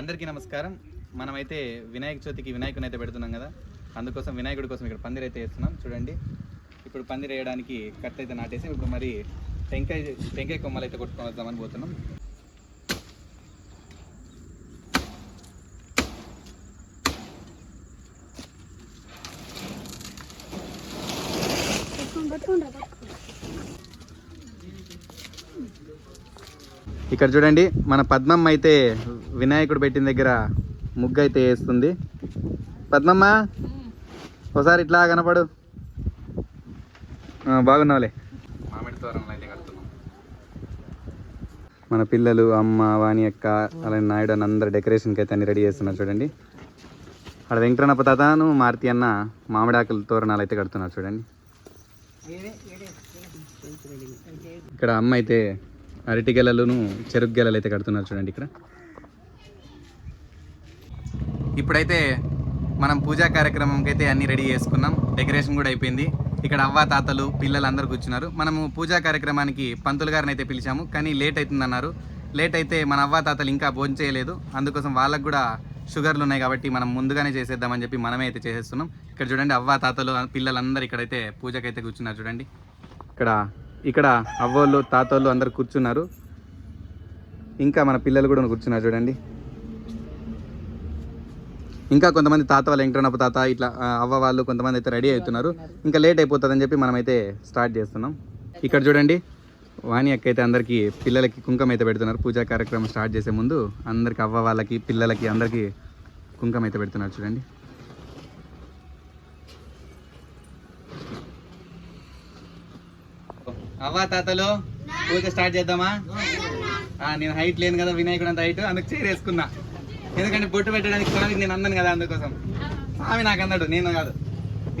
అందరికీ నమస్కారం. మనమైతే వినాయక చవితికి వినాయకుని అయితే పెడుతున్నాం కదా. అందుకోసం వినాయకుడి కోసం ఇక్కడ పందిరి అయితే వేస్తున్నాం. చూడండి. ఇప్పుడు పందిరి వేయడానికి కట్ అయితే నాటేసి ఇప్పుడు మరి టెంకాయ టెంకాయ కొమ్మలు అయితే కొట్టుకొని వద్దామని పోతున్నాం. ఇక్కడ చూడండి మన పద్మమ్మ అయితే వినాయకుడు పెట్టిన దగ్గర ముగ్గు అయితే వేస్తుంది. పద్మమ్మ ఒకసారి ఇట్లా కనపడు. బాగున్నావులే. మామిడి తోరణాలు అయితే కడుతున్నాం. మన పిల్లలు అమ్మ వాణి అక్క అలాగే నాయుడు అని అందరు డెకరేషన్కి అయితే అన్ని రెడీ చేస్తున్నారు చూడండి. అక్కడ వెంకటరమణ తాతను మారుతి అన్న మామిడాకుల తోరణాలు అయితే కడుతున్నారు చూడండి. ఇక్కడ అమ్మ అయితే అరటి గెలలను చెరుకు గెలలు అయితే కడుతున్నారు చూడండి ఇక్కడ. ఇప్పుడైతే మనం పూజా కార్యక్రమంకి అయితే అన్ని రెడీ చేసుకున్నాం. డెకరేషన్ కూడా అయిపోయింది. ఇక్కడ అవ్వ తాతలు పిల్లలు అందరు కూర్చున్నారు. మనము పూజా కార్యక్రమానికి పంతులు గారిని అయితే పిలిచాము కానీ లేట్ అవుతుందన్నారు. లేట్ అయితే మన అవ్వ తాతలు ఇంకా భోజనం చేయలేదు. అందుకోసం వాళ్ళకు కూడా షుగర్లు ఉన్నాయి కాబట్టి మనం ముందుగానే చేసేద్దామని చెప్పి మనమే అయితే చేసేస్తున్నాం. ఇక్కడ చూడండి అవ్వ తాతలు పిల్లలందరూ ఇక్కడైతే పూజకైతే కూర్చున్నారు చూడండి. ఇక్కడ ఇక్కడ అవ్వోళ్ళు తాతోళ్ళు అందరు కూర్చున్నారు. ఇంకా మన పిల్లలు కూడా కూర్చున్నారు చూడండి. ఇంకా కొంతమంది తాత వాళ్ళ వెంకటరమణ తాత ఇట్లా అవ్వ వాళ్ళు కొంతమంది అయితే రెడీ అవుతున్నారు. ఇంకా లేట్ అయిపోతుందని చెప్పి మనమైతే స్టార్ట్ చేస్తున్నాం. ఇక్కడ చూడండి వాణి అక్క అయితే అందరికీ పిల్లలకి కుంకం అయితే పెడుతున్నారు. పూజా కార్యక్రమం స్టార్ట్ చేసే ముందు అందరికి అవ్వ వాళ్ళకి పిల్లలకి అందరికీ కుంకం అయితే పెడుతున్నారు చూడండి. అవ్వ తాతలు పూజ స్టార్ట్ చేద్దామా? నేను హైట్ లేను కదా వినాయకుడు అంత హైట్ అందుకు చీర వేసుకున్నా ఎందుకంటే బొట్టు పెట్టడానికి స్వామికి నేను అన్నాను కదా అందుకోసం. స్వామి నాకు అన్నాడు నేను కాదు.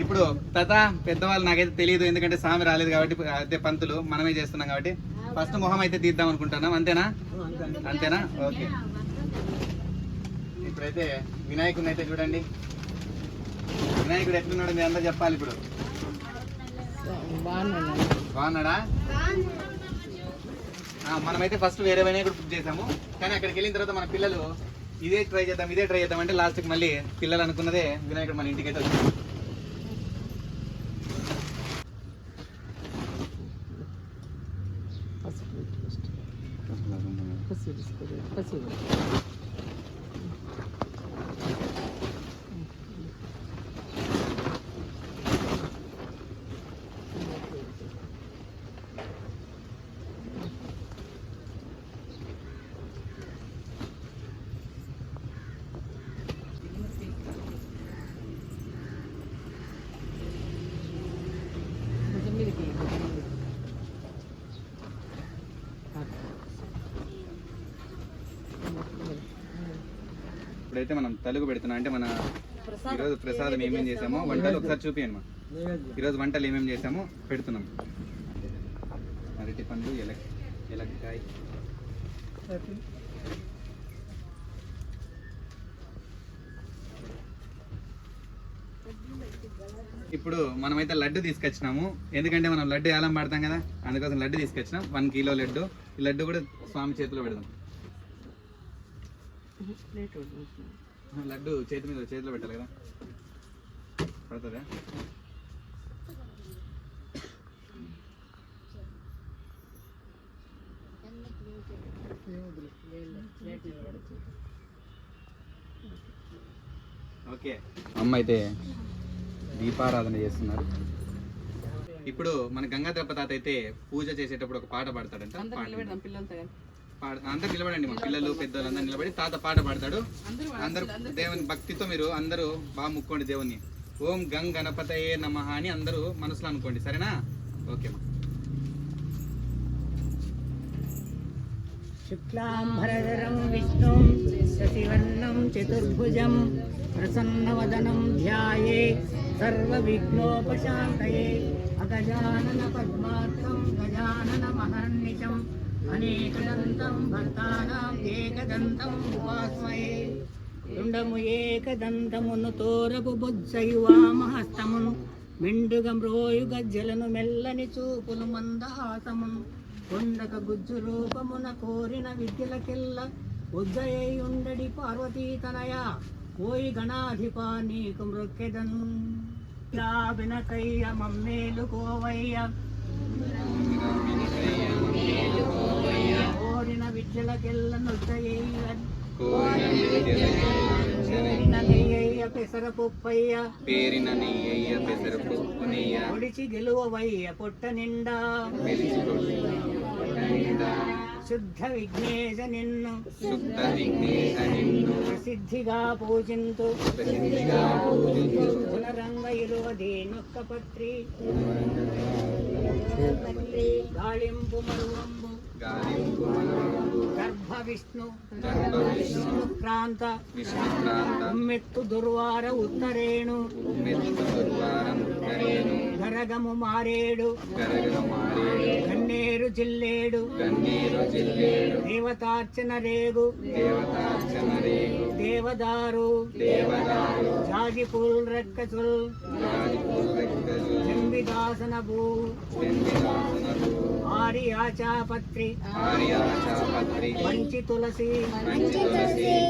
ఇప్పుడు తత పెద్దవాళ్ళు నాకైతే తెలియదు ఎందుకంటే స్వామి రాలేదు కాబట్టి అదే పంతులు మనమే చేస్తున్నాం కాబట్టి. ఫస్ట్ మొహం అయితే తీద్దాం అనుకుంటున్నాం అంతేనా? అంతేనా? ఓకే. ఇప్పుడైతే వినాయకుడిని అయితే చూడండి. వినాయకుడు ఎట్లున్నాడు మీరు అందరూ చెప్పాలి ఇప్పుడు? బాగున్నాడా? మనమైతే ఫస్ట్ వేరే వినాయకుడు బుక్ చేసాము. కానీ అక్కడికి వెళ్ళిన తర్వాత మన పిల్లలు ఇదే ట్రై చేద్దాం ఇదే ట్రై చేద్దాం అంటే లాస్ట్కి మళ్ళీ పిల్లలు అనుకున్నదే వినాయకుడు మన ఇంటికి అయితే వచ్చింది. ఇప్పుడైతే మనం తలుగు పెడుతున్నాం అంటే మన ఈరోజు ప్రసాదం ఏమేమి చేసామో వంటలు ఒకసారి చూపియండి మా ఈరోజు వంటలు ఏమేమి చేసామో పెడుతున్నాం. అరటి పండు ఎలక్ ఎలక్కాయ ఇప్పుడు మనమైతే లడ్డు తీసుకొచ్చినాము. ఎందుకంటే మనం లడ్డు ఏలం పడతాం కదా అందుకోసం లడ్డు తీసుకొచ్చినాం. One kilo laddu. ఈ లడ్డు కూడా స్వామి చేతిలో పెడదాం. లడ్డు చేతి మీద చేతిలో పెట్టాలి కదా? పడుతుందా? ఓకే. అమ్మ అయితే దీపారాధన చేస్తున్నారు. ఇప్పుడు మన గంగాధరప్ప తాత అయితే పూజ చేసేటప్పుడు ఒక పాట పాడతాడంట పాడండి. అందరు నిలబడండి మా పిల్లలు పెద్దలు అందరు నిలబడి తాత పాట పాడతాడు. అందరూ దేవుని భక్తితో మీరు అందరూ బాగా ముక్కోండి దేవుని ఓం గంగ్ గణపతయే నమ అని అందరూ మనసులో అనుకోండి. సరేనా? ఓకే శుక్లాం విష్ణు విష్ణుం శశివర్ణం చతుర్భుజం ప్రసన్నవదనం ధ్యాయే సర్వవిఘ్నోపశాంతయే అగజానన పద్మార్థం గజానన మహర్నిషం అనేకదంతం భర్తానాం ఏకదంతం ఉపాస్మయే తుండము ఏకదంతమును తోరపు బుజ్జయు వామహస్తమును మెండుగ మ్రోయు గజ్జలను మెల్లని చూపులు మందహాసమును కొండక గుజ్జు రూపమున కోరిన విద్యలకెల్ల ఉజ్జయ్యుండడి పార్వతీ తనయ కోయి గణాధిపా నీకు మృక్కెదన్ వినకయ్య మమ్మేలు కోవయ్య కోరిన విద్యలకెల్ల నొద్దయ్య చేరిన నెయ్యయ్య పెసర పొప్పయ్య పేరిన నెయ్యయ్య పెసరపు నెయ్య ఒడిచి గెలువవయ్య పొట్ట నిండా. శుద్ధ విఘ్నేశ నిన్ను. శుద్ధ విఘ్నేశ నిన్ను. ప్రసిద్ధిగా పూజింతు. ప్రసిద్ధిగా పూజించు పునరంగ ఇరువది నొక్క పత్రి గాళింపు మరువంబు గర్భ విష్ణు గర్భ విష్ణు విష్ణుక్రాంత ఉమ్మెత్తు దుర్వార ఉత్తరేణు. ఉమ్మెత్తు దుర్వారం ఉత్తరేను గరగము మారేడు. గరగర మారేడు. గన్నేరు జిల్లేడు దేవతార్చన రేగు దేవతార్చన రేగు దేవదారు. దేవదారు. జాజి పూల్ రెక్కచుల్ రాజపూర్ రెక్కలు జంబిదాసన భూ ఆర్యాచాపత్రి మంచి తులసి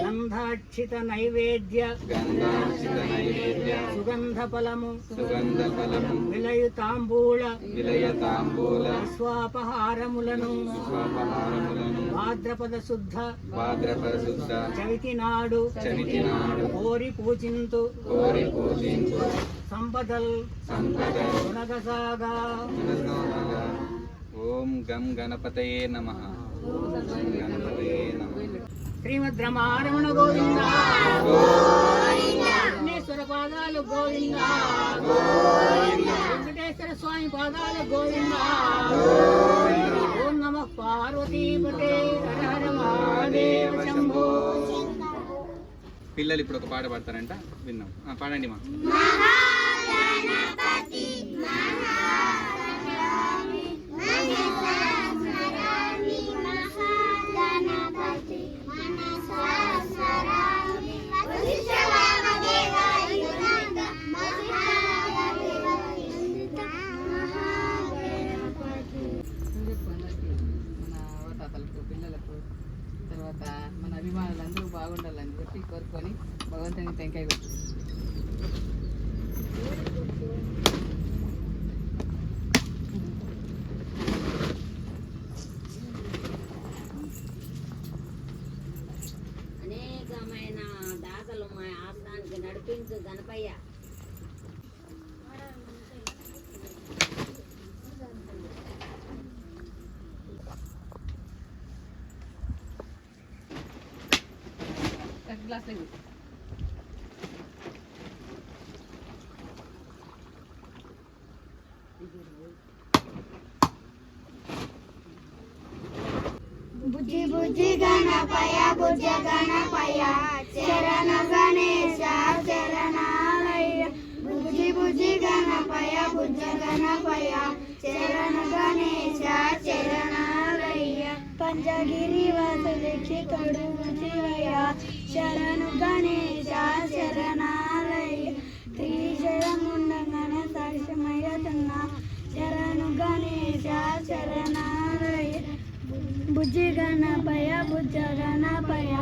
గంధాక్షిత నైవేద్య సుగంధ ఫలము సుగంధ ఫలము విలయు స్వాపహారములను భాద్రపద శుద్ధ భాద్రపద శుద్ధ చవితి నాడు చవితి నాడు కోరి పూజింతు కోరి పూజించు సంపదల్ సంపద గుణగసాగా. ఓం గం గణపతయే నమ గణపతయే నమ శ్రీమద్ రమారమణ గోవింద విఘ్నేశ్వర పాదాలు గోవింద వెంకటేశ్వర స్వామి పాదాలు గోవింద పిల్లలు ఇప్పుడు ఒక పాట పాడతారంట విన్నాం. ఆ, పాడండి మా మన అవతాతలకు పిల్లలకు తర్వాత మన అభిమానులు అందరూ బాగుండాలని చెప్పి కోరుకొని భగవంతుని టెంకాయ కొట్టు అనేకమైన దాతలు మా ఆస్థానికి నడిపించు గణపయ్య గ్లాస్ లేదు బుజ్జి బుజ్జి గణపయ బుజ్జ గణపయ శరణ గణేశ శరణాలయ బుజ్జి బుజ్జి గణపయ బుజ్జ గణపయ శరణ గణేశ శరణాలయ పంచగిరి వాసులకి తొడు శివయ శరణు గణేశ శరణాలయ త్రిశరముండగానే సాక్ష్యమయ్యతున్న. శరణు గణేశ శరణాలయ భుజి గణపయ భుజ గణపయ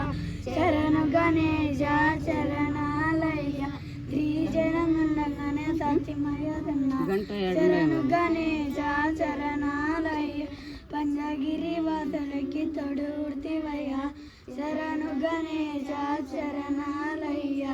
శరణు గణేశ శరణాలయ శ్రీజనముండగానే సత్యమయ్యతున్న శరణు గణేశ శరణాలయ పంజగిరి వాసులకి తొడుగుర్తివయ్య. శరణు గణేశ శరణాలయ్య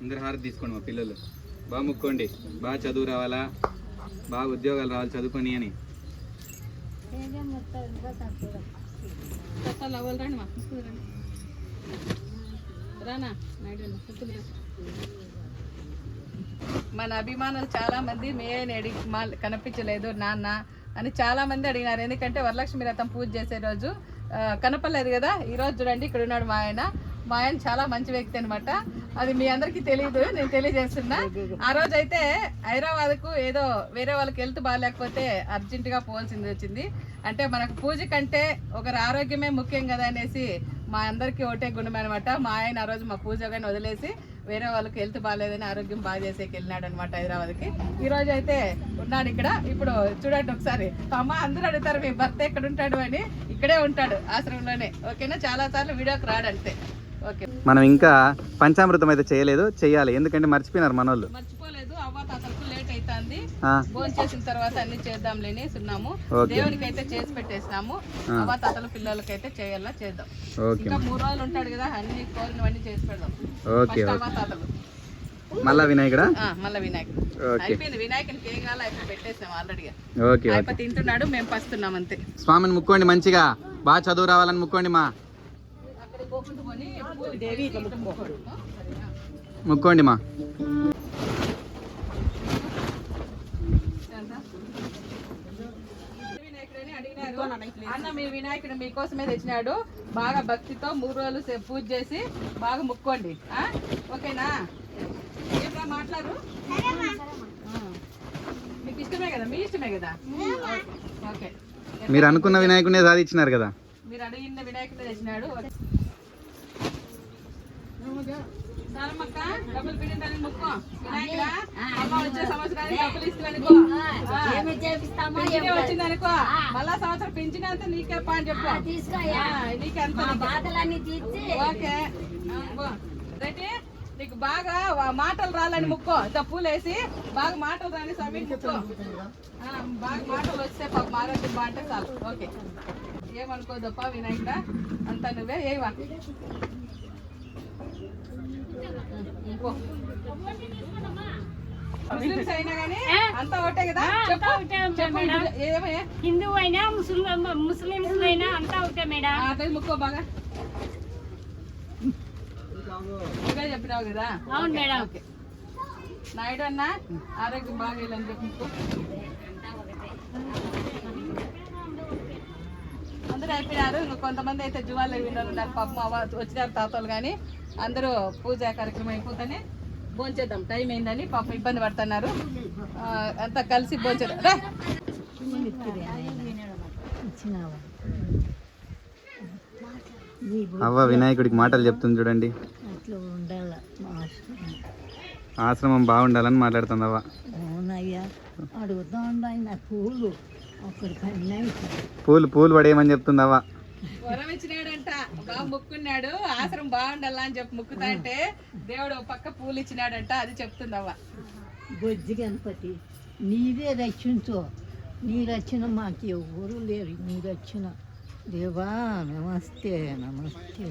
అందరు హారతి తీసుకోండి మా పిల్లలు. బాగా ముక్కోండి. బాగా చదువు రావాలా? బాగా ఉద్యోగాలు రావాలి చదువుకొని అని. రానా? మన అభిమానులు చాలా మంది మేనే అడిగి మా కనిపించలేదు నాన్న అని చాలా మంది అడిగినారు. ఎందుకంటే వరలక్ష్మి రథం పూజ చేసే రోజు కనపడలేదు కదా? ఈ రోజు చూడండి ఇక్కడ ఉన్నాడు మా ఆయన. మా ఆయన చాలా మంచి వ్యక్తి అనమాట అది మీ అందరికీ తెలియదు నేను తెలియజేస్తున్నా. ఆ రోజు అయితే హైదరాబాద్కు ఏదో వేరే వాళ్ళకి హెల్త్ బాగాలేకపోతే అర్జెంట్గా పోవాల్సింది వచ్చింది. అంటే మనకు పూజ కంటే ఒకరి ఆరోగ్యమే ముఖ్యం కదా అనేసి మా అందరికీ ఒకటే గుణం అనమాట మా ఆయన ఆ రోజు మా పూజ కానీ వదిలేసి వేరే వాళ్ళకి హెల్త్ బాగాలేదని ఆరోగ్యం బాగా చేసేకి వెళ్ళినాడు అనమాట హైదరాబాద్కి. ఈ రోజు అయితే ఉన్నాడు ఇక్కడ. ఇప్పుడు చూడండి ఒకసారి. అమ్మ అందరూ అడుగుతారు మీ భర్త ఎక్కడ ఉంటాడు అని. ఇక్కడే ఉంటాడు ఆశ్రమంలోనే. ఓకేనా? చాలా సార్లు వీడియోకి రాడు అంతే. ఓకే మనం ఇంకా పంచామృతం అయితే చేయలేదు చేయాలి. ఎందుకంటే మర్చిపోయినారు మనోళ్ళు. మర్చిపోలేదు. అవ్వ తాతలకు లేట్ అవుతుంది భోజనం చేసిన తర్వాత అన్ని చేద్దాంలేని సున్నాము. దేవునికి అయితే చేసి పెట్టేసినాము. అవ్వ తాతల పిల్లలకి అయితే చేయాలా చేద్దాం. ఇంకా మూడు రోజులు ఉంటాడు కదా అన్ని కోరినవన్నీ చేసి పెడదాం. ఓకే అవ్వ తాతలు. మళ్ళా వినాయకుడా? మళ్ళీ వినాయకుడు. అయిపోయింది. వినాయకునికి ఏం కావాలో అయిపోయి పెట్టేసినాం ఆల్రెడీగా ఓకే తింటున్నాడు మేము పస్తున్నాం అంతే. స్వామిని ముక్కోండి మంచిగా. బాగా చదువు రావాలని ముక్కోండి మా అక్కడ పోకుండా పోని పూలు దేవి ఇట్లా ముక్కోడు. మా. అన్న మీ వినాయకుడు మీకోసమే తెచ్చినాడు. బాగా భక్తితో మూడు రోజులు సే- పూజ చేసి బాగా ముక్కోండి. ఆ? ఓకేనా? ఏమరా మాట్లాడు. మీకు ఇష్టమే కదా? మీ ఇష్టమే కదా? ఓకే. మీరు అనుకున్న వినాయకుడినే సాధించినారు కదా? మీరు అడిగిన వినాయకుడు తెచ్చినాడు. సారమ్మక్క డబ్బులు పిండిందని ముక్కో. వినాయకుడా? అమ్మ వచ్చే సంవత్సరానికి డబ్బులు ఇస్తానుకో ఏమి చేపిస్తామో? పింఛనే వచ్చిందనుకో. మళ్ళా సంవత్సరం పింఛనంత నీకే పా అని చెప్పు. నీకెంత. బాధలన్నీ తీర్చి. ఓకే. నీకు బాగా మాటలు రాలని ముక్కో. ఇంత పూలేసి బాగా మాటలు రాని స్వామి ముక్కో. ఆ, బాగా మాటలు వస్తే పాప ఆరోగ్యం బాగుంటే చాలు. ఓకే. ఏమనుకోదప్ప వినాయకుడా? అంతా నువ్వే ఏవా. ముస్లిమ్స్ అయినా కానీ అంతా ఒకటే కదా? హిందూ అయినా ముస్లిం ముస్లిమ్స్ అయినా అంతా ఒకటే మేడం. అదే ముక్కో బాగా. చెప్పినావు కదా? అవును మేడం. ఓకే. నాయుడు అన్న ఆరోగ్యం బాగేయాలని చెప్పి ముక్కు. అందరూ అయిపోయినారు. ఇంకా కొంతమంది అయితే జువాలు విన్నారు ఉన్నారు. పాపం అవ్వ వచ్చినారు తాతలు కానీ అందరూ పూజా కార్యక్రమం అయిపోతేనే భోంచేద్దాం టైం అయిందని పాపం ఇబ్బంది పడుతున్నారు. అంతా కలిసి భోంచేద్దాం రా. అవ్వ వినాయకుడికి మాటలు చెప్తుంది చూడండి. ఆశ్రమం బాగుండాలని మాట్లాడుతుంది అవ్వ. అవునయ్యా అడుగుతా పూలు పూలు పూలు పడేయమని చెప్తుంది అవ్వ వరం ఇచ్చినాడంట బాగా ముక్కున్నాడు. ఆశ్రమం బాగుండాలా అని చెప్పి ముక్కుతా అంటే దేవుడు ఒక పక్క పూలు ఇచ్చినాడంట. అది చెప్తుంది అవ్వ బొజ్జి గణపతి నీవే రక్షించు. నీ రక్షణ మాకు ఎవరు లేరు. నీ రక్షణ. దేవా నమస్తే నమస్తే.